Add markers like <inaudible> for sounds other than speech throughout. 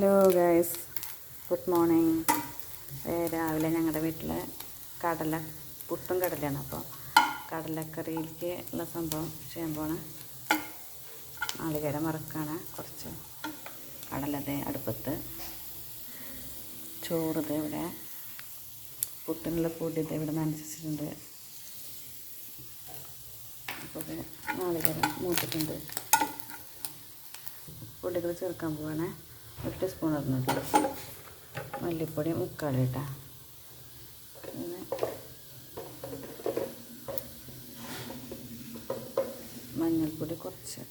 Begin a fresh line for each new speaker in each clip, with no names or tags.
Hello guys good morning രാവിലെ ഞങ്ങളുടെ വീട്ടിൽ കടല പുട്ടും കടലയാണ് അപ്പോൾ കടലക്കറിയിലേക്ക് ഉള്ള സംഭവം ചെയ്യാൻ പോണ. നാളികേരം മറക്കാണ്. കുറച്ച് കടലത് അടുപ്പത്ത്. ചോറ് ഇത് ഇവിടെ. പുട്ടിനുള്ള പൊടി ഇത് ഇവിടെ നനച്ചിട്ടുണ്ട്. അപ്പോൾ നാളികേരം മൂത്തിട്ടുണ്ട് പൊടികൾ ചേർക്കാൻ പോവാണേ. ഒരു സ്പൂൺ ഇടുന്നുണ്ട് മല്ലിപ്പൊടി മുക്കാൽ ഇട്ടാ. പിന്നെ മഞ്ഞൾപ്പൊടി കുറച്ച്.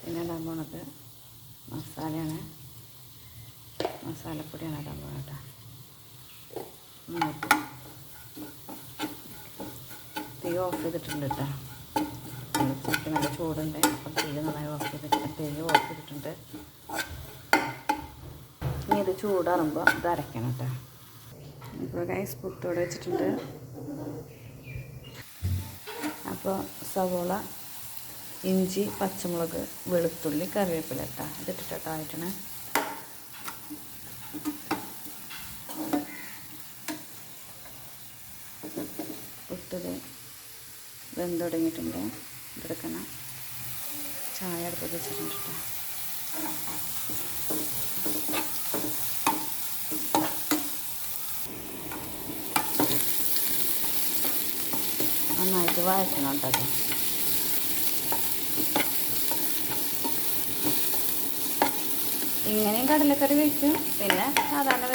പിന്നെ ഇടാൻ പോണത് മസാലയാണ്. മസാലപ്പൊടിയാണ് ഇടാൻ പോണത് കേട്ടോ. തീ ഓഫ് ചെയ്തിട്ടുണ്ട് കേട്ടോ. ചട്ടി നല്ല ചൂടുണ്ട്. അപ്പം തീ നന്നായി ഓഫ് ചെയ്തിട്ടുണ്ട് തീ ഓഫ് ചെയ്തിട്ടുണ്ട്. ഇനി ഇത് ചൂടാറുമ്പോൾ ഇത് അരയ്ക്കണം കേട്ടോ ഇപ്പോൾ ഗൈസ് പുട്ടോടെ വെച്ചിട്ടുണ്ട്. അപ്പോൾ സവോള ഇഞ്ചി പച്ചമുളക് വെളുത്തുള്ളി കറിവേപ്പില കേട്ടോ ഇതിട്ടിട്ടാ ആയിട്ടാണ് പുട്ടത് വെന്ത് ഇതെടുക്കണം ചായ അടുപ്പത്ത് വെച്ചിട്ടുണ്ട് നന്നായിട്ട് വഴറ്റണം കേട്ടോ ഇങ്ങനെയും കടലക്കറി വെക്കും. പിന്നെ സാധാരണ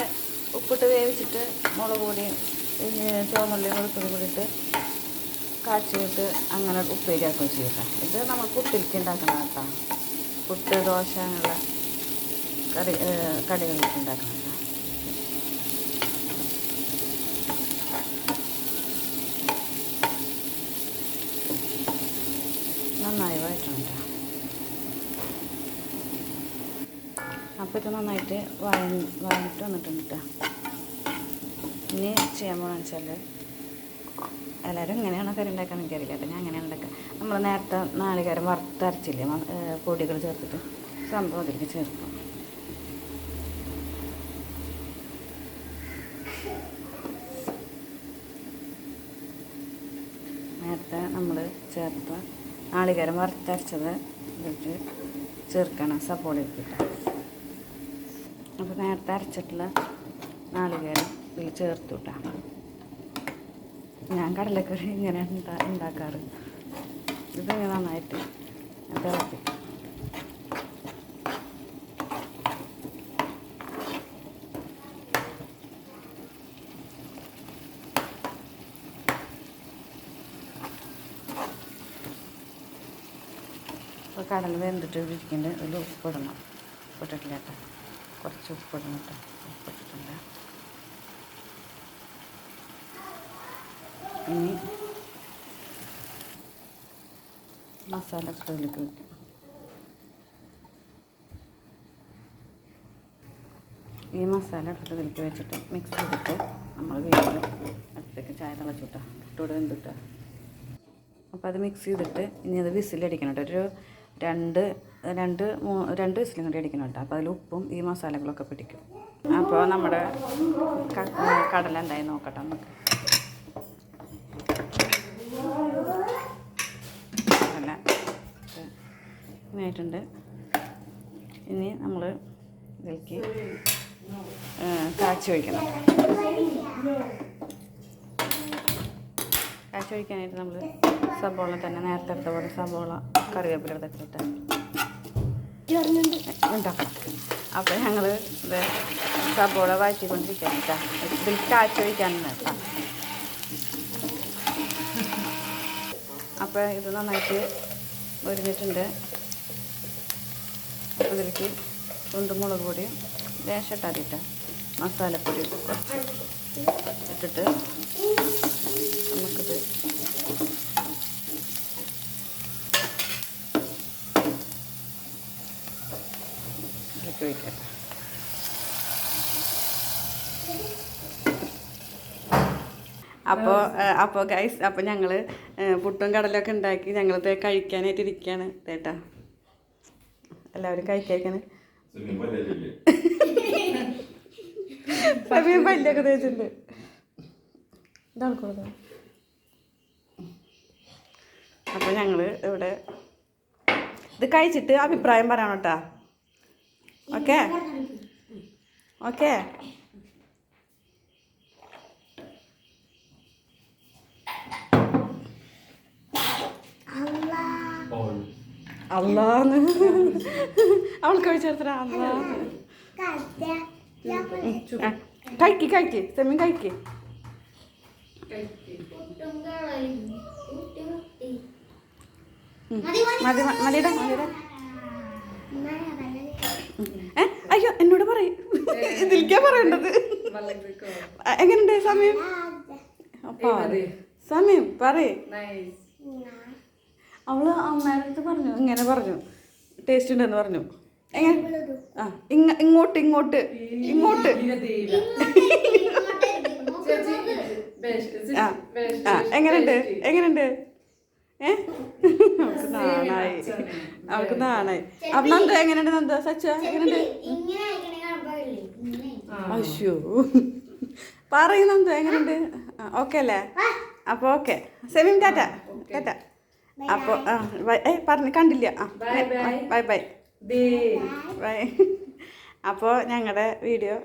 ഉപ്പിട്ട് വേവിച്ചിട്ട് മുളക് പൊടി ചുവന്നുള്ളി വെളുത്തുള്ളി കൂടിയിട്ട് കാച്ചിയിട്ട് അങ്ങനെ ഉപ്പേരിയാക്കുകയും ചെയ്യട്ടെ. ഇത് നമ്മൾ പുട്ടിലേക്ക് ഉണ്ടാക്കണം കേട്ടോ. പുട്ട് ദോശ അങ്ങനെയുള്ള കറി കടികളിലേക്ക് ഉണ്ടാക്കണം നന്നായി വഴറ്റണം അപ്പോൾ ഇത് നന്നായിട്ട് വഴ വഴഞ്ഞിട്ട് വന്നിട്ടുണ്ട് ഇനി ചെയ്യാൻ പോകണമെന്ന് വെച്ചാൽ എല്ലാവരും എങ്ങനെയാണ് കറി ഉണ്ടാക്കാൻ എനിക്കറിയില്ല. അപ്പം ഞാൻ അങ്ങനെയാണ് ഉണ്ടാക്കുക നമ്മൾ നേരത്തെ നാളികേരം വറുത്തരച്ചില്ലേ പൊടികൾ ചേർത്തിട്ട് സംഭവം അതിലേക്ക് ചേർക്കും. നേരത്തെ നമ്മൾ ചേർത്ത നാളികേരം വറുത്തരച്ചത് ഇതിട്ട് ചേർക്കണം സപ്പോളയ്ക്ക് അപ്പോൾ നേരത്തെ അരച്ചിട്ടുള്ള നാളികേരം ഇതിൽ ചേർത്തു വിട്ടാൽ ഞാൻ കടലക്കറി ഇങ്ങനെ ഉണ്ടാ ഉണ്ടാക്കാറ്. ഇത് നന്നായിട്ട് തിളപ്പി ഇപ്പോൾ കടൽ വെന്തിട്ട് ഇരിക്കുന്നുണ്ട് അതിൽ ഉപ്പിടണം ഉപ്പിട്ടിട്ടില്ല കേട്ടോ. കുറച്ച് ഉപ്പിടണം കേട്ടോ. ഉപ്പിട്ടിട്ടുണ്ട്. ഇനി മസാല ഇതിലേക്ക് വയ്ക്കും ഈ മസാല ഇട്ടിട്ട് ഇതിലേക്ക് വെച്ചിട്ട് മിക്സ് ചെയ്തിട്ട് നമ്മൾ വീണ്ടും അടുത്തേക്ക് ചായ തിളച്ചിട്ടാ ഇട്ടോട് വെന്തിട്ട അപ്പോൾ അത് മിക്സ് ചെയ്തിട്ട് ഇനി അത് വിസിലടിക്കണം കേട്ടോ. ഒരു രണ്ട് രണ്ട് രണ്ട് വിസിലും കൂടി അടിക്കണം കേട്ടോ. അപ്പോൾ അതിൽ ഉപ്പും ഈ മസാലകളൊക്കെ പിടിക്കും. അപ്പോൾ നമ്മുടെ കടല എന്തായി നോക്കട്ടെ നമുക്ക് കടല ഇങ്ങനെയായിട്ടുണ്ട് ഇനി നമ്മൾ ഇതിലേക്ക് കാച്ചി ഒഴിക്കണം. കാച്ചി ഒഴിക്കാനായിട്ട് നമ്മൾ സബോള തന്നെ നേരത്തെ എടുത്ത പോലെ സബോള കറിവേപ്പില എടുത്തിട്ട് ഉണ്ടാക്കണം അപ്പോൾ ഞങ്ങൾ ഇത് സബോള വാറ്റിക്കൊണ്ടിരിക്കാൻ കേട്ടോ ഇതിൽ കാച്ചി ഒഴിക്കാനുണ്ട് കേട്ടോ അപ്പോൾ ഇത് നന്നായിട്ട് ഒരുങ്ങിയിട്ടുണ്ട്. അപ്പോൾ ഇതിലേക്ക് കുണ്ടുമുളക് പൊടിയും ലേശം ഇട്ടാതിട്ട് മസാലപ്പൊടി കുറച്ച് ഇട്ടിട്ട് നമുക്കിത് ഇതിലേക്ക് വയ്ക്കാം അപ്പോൾ അപ്പോൾ ഗൈസ് അപ്പോൾ ഞങ്ങൾ പുട്ടും കടലൊക്കെ ഉണ്ടാക്കി ഞങ്ങളിത് കഴിക്കാനായിട്ട് ഇരിക്കുകയാണ് തേട്ടാ എല്ലാവരും
പല്ലല്ലേ
സമയം <laughs> പല്ലൊക്കെ തേച്ചിട്ടുണ്ട്. ഇതാണ് ഞങ്ങൾ അപ്പോൾ ഞങ്ങൾ ഇവിടെ ഇത് കഴിച്ചിട്ട് അഭിപ്രായം പറയണം കേട്ടോ. ഓക്കെ? ഓക്കെ? അള്ളാന്ന്. <laughs> അവൾക്ക് ചേർത്തരാ അള്ളാന്ന് കഴിക്ക് കഴിക്ക്. സെമി കഴിക്ക്. മതി ഏ അയ്യോ എന്നോട് പറയും. ഇതിലേക്കാ പറയേണ്ടത്. ആ, എങ്ങനുണ്ട് സമയം? അപ്പാ സമയം പറയേ. അവൾ അമ്മേരത്ത് പറഞ്ഞു ഇങ്ങനെ പറഞ്ഞു. ടേസ്റ്റ് ഉണ്ടെന്ന് പറഞ്ഞു. എങ്ങനെ? ആ ഇങ്ങ ഇങ്ങോട്ട് ഇങ്ങോട്ട് ഇങ്ങോട്ട്. എങ്ങനെയുണ്ട്? എങ്ങനെയുണ്ട്? ഏ? അവൾക്ക് നാണായി. അവൾക്ക് നാണായി. അപ്പൊ നന്ദ എങ്ങനെയുണ്ട് നന്ദ? സച്ച എങ്ങനെയുണ്ട്? അയ്യോ പറയും നന്ദ എങ്ങനെയുണ്ട്? ഓക്കെ അല്ലേ? അപ്പൊ ഓക്കെ. സെമിൻ ടാറ്റ ടാറ്റ. അപ്പോൾ പറഞ്ഞു കണ്ടില്ല. ആ ബൈ ബൈ. ബൈ. അപ്പോൾ ഞങ്ങളുടെ വീഡിയോ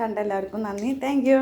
കണ്ട എല്ലാവർക്കും നന്ദി. Thank you.